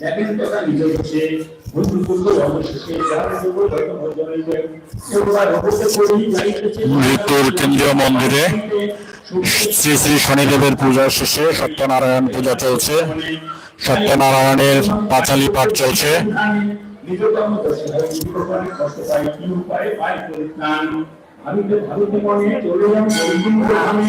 দেখেন তো নিজে হচ্ছে বন্ধু বন্ধু অবশেষে মৃত্যুর কেন্দ্রীয় মন্দিরে শ্রী শ্রী শনিদেবের পূজা শেষে সত্যনারায়ণ পূজা চলছে। সত্যনারায়ণের পাঁচালি পাঠ চলছে। ভাবিতে মনে চলে নামে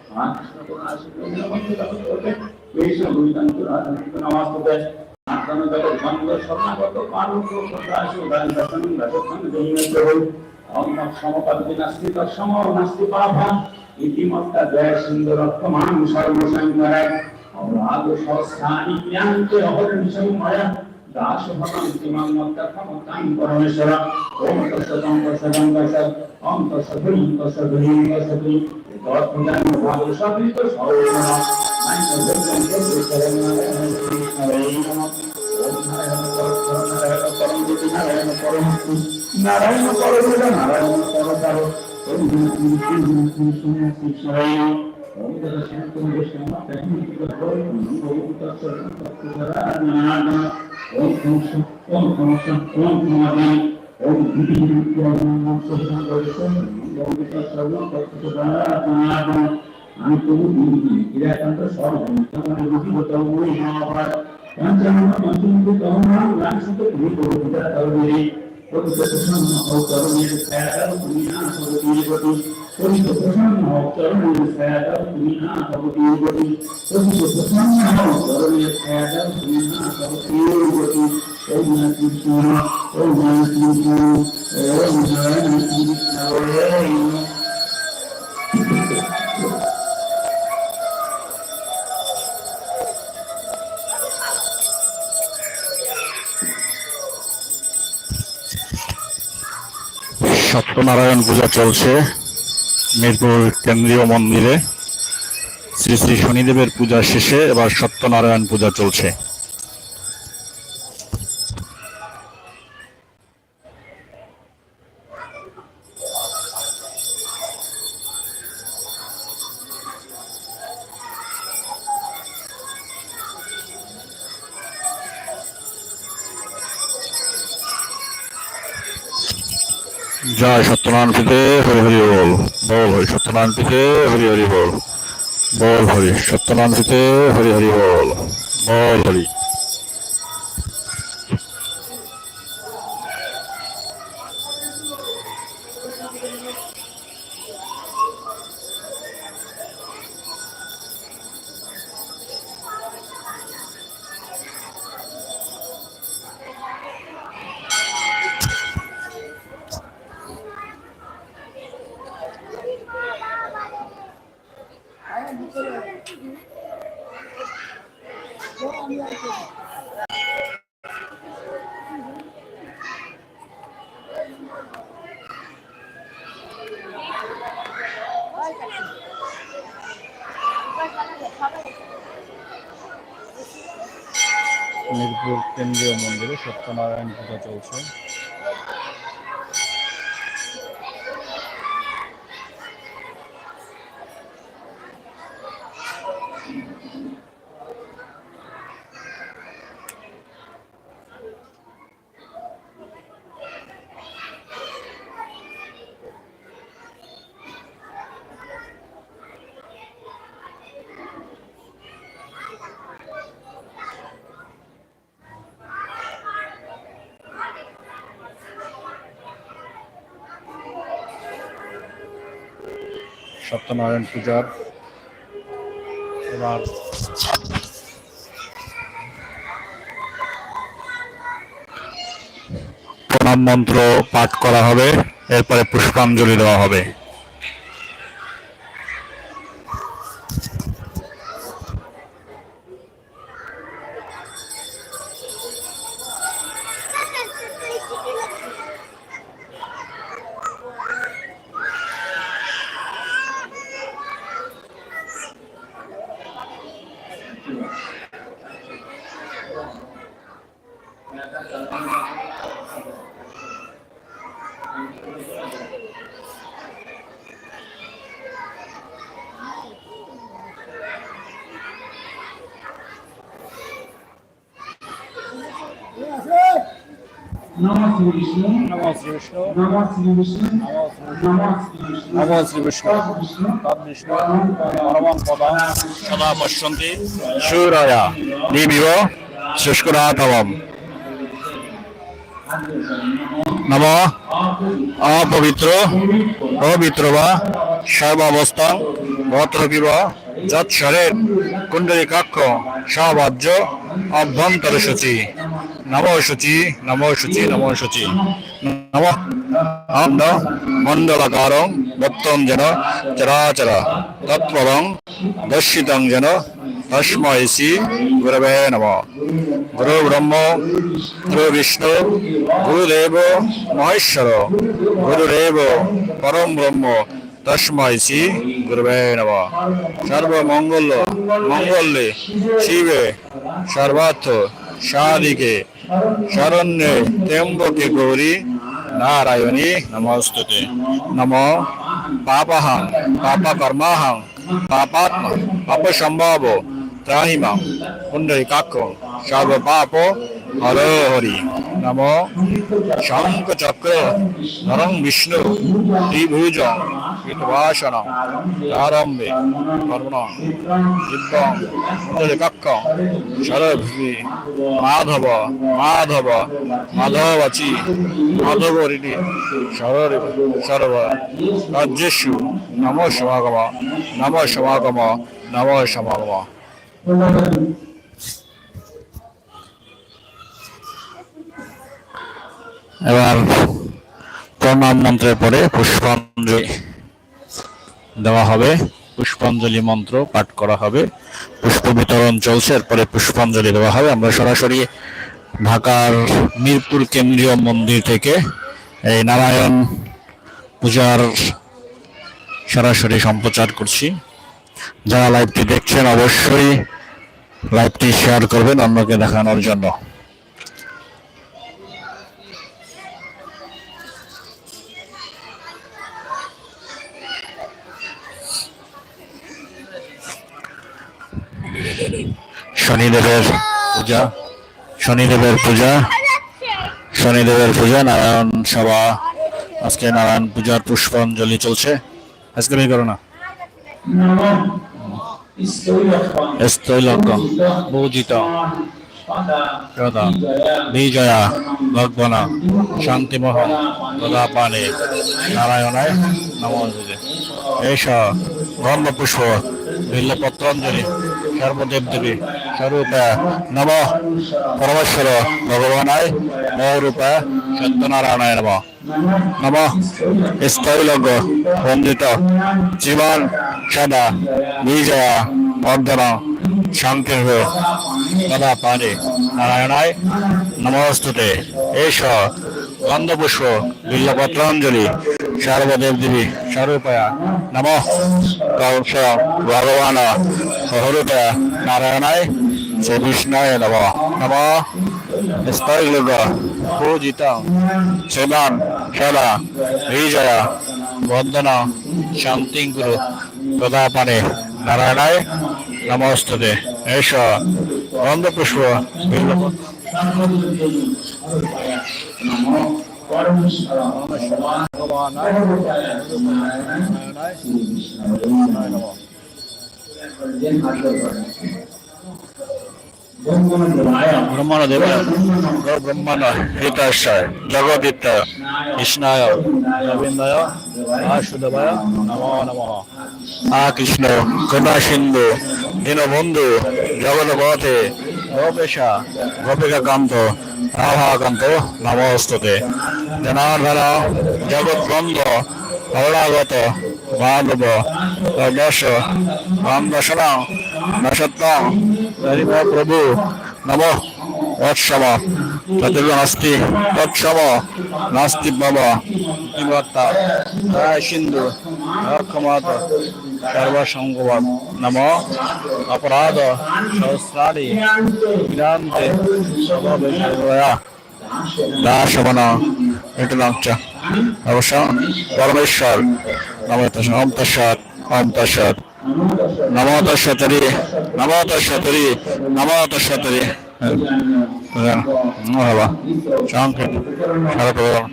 স্থির যোগ শ্রী রাম সদান বর্তমান নারায়ণ ওম দেবায় ভগবান হিতায় চ তৎহিতায় কৃষ্ণ জন্মায় আয় নমো নমঃ মা কৃষ্ণ করুণা সিন্ধু নমস্তে তৎকর্তে কৃষ্ণ গুণিতান্ত রাধানিত নমস্তে আত্মন জগৎ বন্ধ শরণাগত পালক সদাশু দান দর্শন দর্শন জৈন প্রভু অম সমপদ বিনাস্তি তৎসম নাস্তি পাভা ইতিমত্তা জয় সুন্দর অর্থমান সর্বসংগরায় অপরাধ সহস্রাণি জ্ঞানকে অহর্নিশং ময়া দাস ভগবান নারায়ণ পরম নারায়ণ পরম ওম কৃষ্ণ কৃষ্ণ ওম দর্শনতুম বিষ্ণু তন্মিতি গর্ভৈ ভূত সর্বং তৎপরানাদ ওম সংস ওম সংস ওম সমাধি ওম ধীতি ধীতি ওম সহসং দর্শন ওম বিত সর্বং তৎপরানাদ আমি প্রভু দিদি ইরাকান্ত সর্বং তোমার রূপগত ওই মহাভার পঞ্চম পঞ্চম তম রামসুত ভূত বিদা তরবে পবিত্র প্রসন্ন ও করণের ছায়া তুমি না সবতীর গতি পবিত্র প্রসন্ন ও করণের ছায়া তুমি না সবতীর গতি পবিত্র প্রসন্ন ও করণের ছায়া তুমি না সবতীর গতি কৃষ্ণ সত্যনারায়ণ পূজা চলছে মিরপুর কেন্দ্রীয় মন্দিরে। শ্রী শ্রী শনিদেবের পূজা শেষে এবার সত্যনারায়ণ পূজা চলছে। জয় সত্যনারায়ণ পিতে হরি হরি বল। বল হরি সত্যনারায়ণ পিতে হরি হরি বল। বল হরি সত্যনারায়ণ পিতে হরি হরি বল। বল হরি। মিরপুর কেন্দ্রীয় মন্দিরে সত্যনারায়ণ পূজা চলছে। সত্যনারায়ণ পূজার। এবার প্রণাম মন্ত্র পাঠ করা হবে এরপরে পুষ্পাঞ্জলি দেওয়া হবে। নমঃ শ্রী নমো শ্রী বিষ্ণু নমঃ শ্রী বিষ্ণু নমো শ্রী বিষ্ণু নমঃ শ্রী বিষ্ণু নমো শ্রী বিষ্ণু তৎ বিষ্ণু পরমং পদম সদা পশ্যন্তি সূরয়া নিবিব শুষ্করাতমম নম অপবিত্র পবিত্র বা সর্বাবস্থা যৎসরের কুণ্ডলিকাক্ষ সবাজ্য অভ্যন্তর সূচি নম সূচি নম সূচি নম সূচি নম আন্দ মণ্ডলাকারং দত্তং যেন চরাচর তৎপদং দর্শিতং যেন তস্মৈ শ্রী গুরবে নম গুরু ব্রহ্ম গুরু বিষ্ণু গুরুদেব মহেশ্বর গুরুদেব পরম ব্রহ্ম তস্মৈ শ্রী গুরবে নম সর্বমঙ্গল মঙ্গলে শিবে সর্বার্থ সাধিকে শরণ্যে ত্র্যম্বকে গৌরী নারায়ণী নমস্তুতে। নম পাপহং পাপকর্মাহং পাপাত্ম পাপসম্ভব ত্রাহিমাং পুণ্ডরিকাক্ষ সর্বপাপ হর হরি। নম শঙ্খচক্র নরং বিষ্ণু ত্রিভুজ কীটবাসন আরম্ভে কর্ণ দিব্যং সরভি মাধব মাধব মাধবচি মাধবরিণী সরর সর্ব রাজ্যেষু নম সমাগম নম সমাগম নম সমাগম। এবার প্রণাম মন্ত্রের পরে পুষ্পাঞ্জলি দেওয়া হবে। পুষ্পাঞ্জলি মন্ত্র পাঠ করা হবে। পুষ্প বিতরণ চলছে, এরপরে পুষ্পাঞ্জলি দেওয়া হবে। আমরা সরাসরি ঢাকার মিরপুর কেন্দ্রীয় মন্দির থেকে এই নারায়ণ পূজার সরাসরি সম্প্রচার করছি। যারা লাইভটি দেখছেন, অবশ্যই লাইভটি শেয়ার করবেন অন্যকে দেখানোর জন্য। শনিদেবের পূজা শনিদেবের পূজা শনিদেবের পূজা, নারায়ণ সভা, আজকে নারায়ণ পূজার পুষ্পাঞ্জলি চলছে। আজকে বের করো না? বিজয়া ভগবনা শান্তিমোহ তদা পানে নারায়ণায় নমস্তে এষ ব্রহ্ম পুষ্প বিল্লপত্রাঞ্জলি। সর্বদেব দেবী স্বরূপ নম। পরমেশ্বর ভগবানায় মহরূপ সত্যনারায়ণায় নম। নম। স্তৈলক বন্দিত, জীবন সদা, বিজয়া বর্ধন শান্তির তদা পানে নারায়ণায় নমস্তুতে। এষ গন্ধপুষ্প, বিল্লপত্রাঞ্জলি সর্বদেব দেবী স্বরূপয়া নম কংস ভগবান সহরূপয়া নারায়ণায় শ্রী বিষ্ণায় নম। নম স্তৈলোক পূজিত সেবান সদা বিজয়া বন্দন শান্তি গুরু প্রদাপানে নারায়ণায় নমস্তুতে। এষ গন্ধপুষ্প বিল্লপত্র নমঃ ভগবান ব্রহ্মণদেব ব্রহ্মণ হিতাশয় জগদিত কৃষ্ণায়, গোবিন্দায়, বাসুদেবায় নমো নমঃ। আ কৃষ্ণ করুণা সিন্ধু, দীনবন্ধু, জগৎপথে, গোপেশা গোপিকা কান্ত রাধাকান্ত, নমস্তুতে। জনার্দন, জগৎবন্ধ অবলাগত মাধব দশ নশত্তম হরিম প্রভু, নম তৎসম তদুর্গ নাস্তি তৎসম নাস্তি জয় সিন্ধু অক্ষমাত সর্বসঙ্গবাদ। নম অপরাধ সহস্রাণি বিরান্তে অবশ্য, পরমেশ্বর, নম তস্য। ওম তস্যাৎ ওম তস্যাৎ নমো তস্যতরি নমো তস্যতরি নমো তস্যতরি বাবা সংকেত সর্বপ্রথম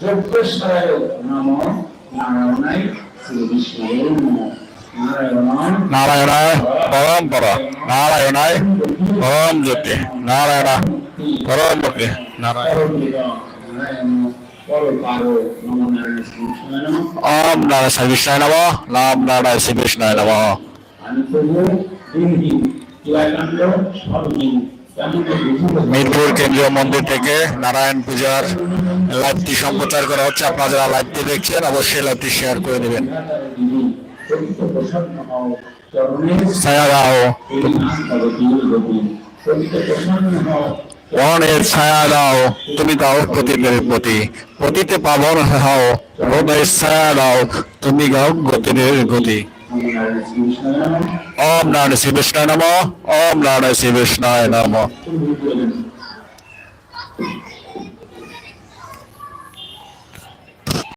যোগেশ্বরায় নম নারায়ণায় শ্রী বিষ্ণুয়ে নম ওম নারায়ণ শ্রী বিষ্ণায় নম নাম নারায়ণ শ্রী বিষ্ণায় নম। মিরপুর কেন্দ্রীয় মন্দির থেকে নারায়ণ পূজার লাইভটি সম্প্রচার করা হচ্ছে। আপনারা যারা লাইভটি দেখছেন অবশ্যই লাইভটি শেয়ার করে দেবেন। ছায়া দাও। মনের ছায়া দাও, তুমি দাও প্রতিদের প্রতি। পতিতে পাবন হও হৃদয়ের ছায়া দাও, তুমি গাও গতির গতি। ওম নারায়ণ শ্রী বিষ্ণায় নম, ওম নারায়ণ শ্রী বিষ্ণায় নম।